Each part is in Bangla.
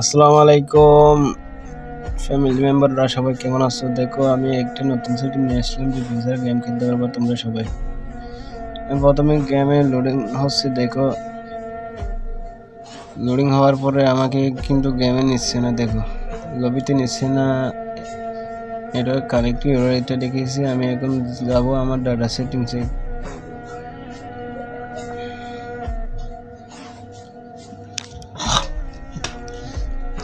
আসসালামু আলাইকুম। ফ্যামিলি মেম্বাররা সবাই কেমন আছো? দেখো, আমি একটা নতুন সেটিং নিয়ে আসলাম, যে ভিসার গেম খেলতে পারব তোমরা সবাই। প্রথমে গেমে লোডিং হচ্ছে, দেখো। লোডিং হওয়ার পরে আমাকে কিন্তু গেমে নিচ্ছে না, দেখো। লবিতে নিচ্ছে না। এটা কানেক্টিভ এটা দেখিয়েছি আমি এখন যাব আমার ডাটা সেটিংসে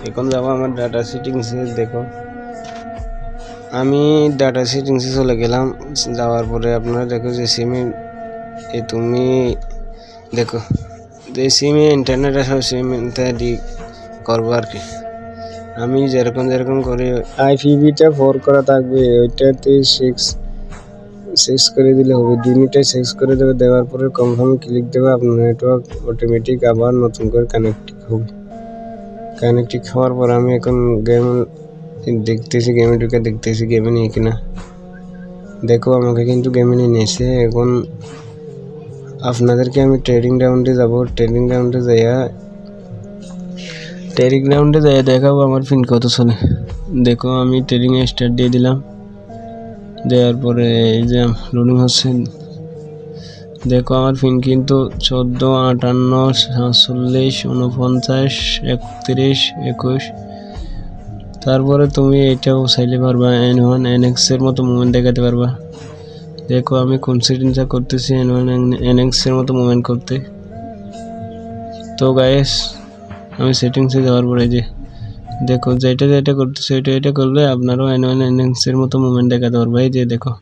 এখন যাব আমার ডাটা সেটিংসে দেখো। আমি ডাটা সেটিংসে চলে গেলাম। যাওয়ার পরে আপনারা দেখো যে সিমে এ তুমি দেখো, যে সিমে ইন্টারনেট আসো সিম ইত্যাদি করব আর কি। আমি যেরকম যেরকম করি আইপিভিটা ফোর করা থাকবে, ওইটাতে সিক্স সিক্স করে দিলে হবে। দুই মিনিটে সিক্স করে দেবে, দেওয়ার পরে কনফার্ম ক্লিক দেবে, আপনার নেটওয়ার্ক অটোমেটিক আবার নতুন করে কানেক্ট হবে। কানেক্টিভ খাওয়ার পর আমি এখন গেম দেখতেছি গেমে ঢুকে দেখতেছি গেমে নিয়ে কিনা। দেখো, আমাকে কিন্তু গেমে নিয়ে নিয়েছে। এখন আপনাদেরকে আমি ট্রেডিং রাউন্ডে যাব। ট্রেডিং রাউন্ডে যাইয়া ট্রেডিং রাউন্ডে যাইয়া দেখাবো আমার ফিন কত চলে। দেখো, আমি ট্রেডিংয়ে স্টার্ট দিয়ে দিলাম। দেওয়ার পরে এই যে লোডিং হচ্ছে। দেখো, আমার পিন কিন্তু চোদ্দ, আটান্ন, সাতচল্লিশ উনপঞ্চাশ একত্রিশ, একুশ। তারপরে তুমি এটাও চাইলে পারবা এন ওয়ান এন এক্সের মতো মুভমেন্ট দেখাতে পারবা। দেখো, আমি কোন সেটিংসটা করতেছি এন ওয়ান এন এক্সের মতো মুভমেন্ট করতে। তো গায়েস আমি সেটিংসে যাওয়ার পরে যে, দেখো যেটা যেটা করতেছে ওইটা এটা করলে আপনারও এন ওয়ান এন এক্সের মতো মুভমেন্ট দেখাতে পারবে। এই যে, দেখো।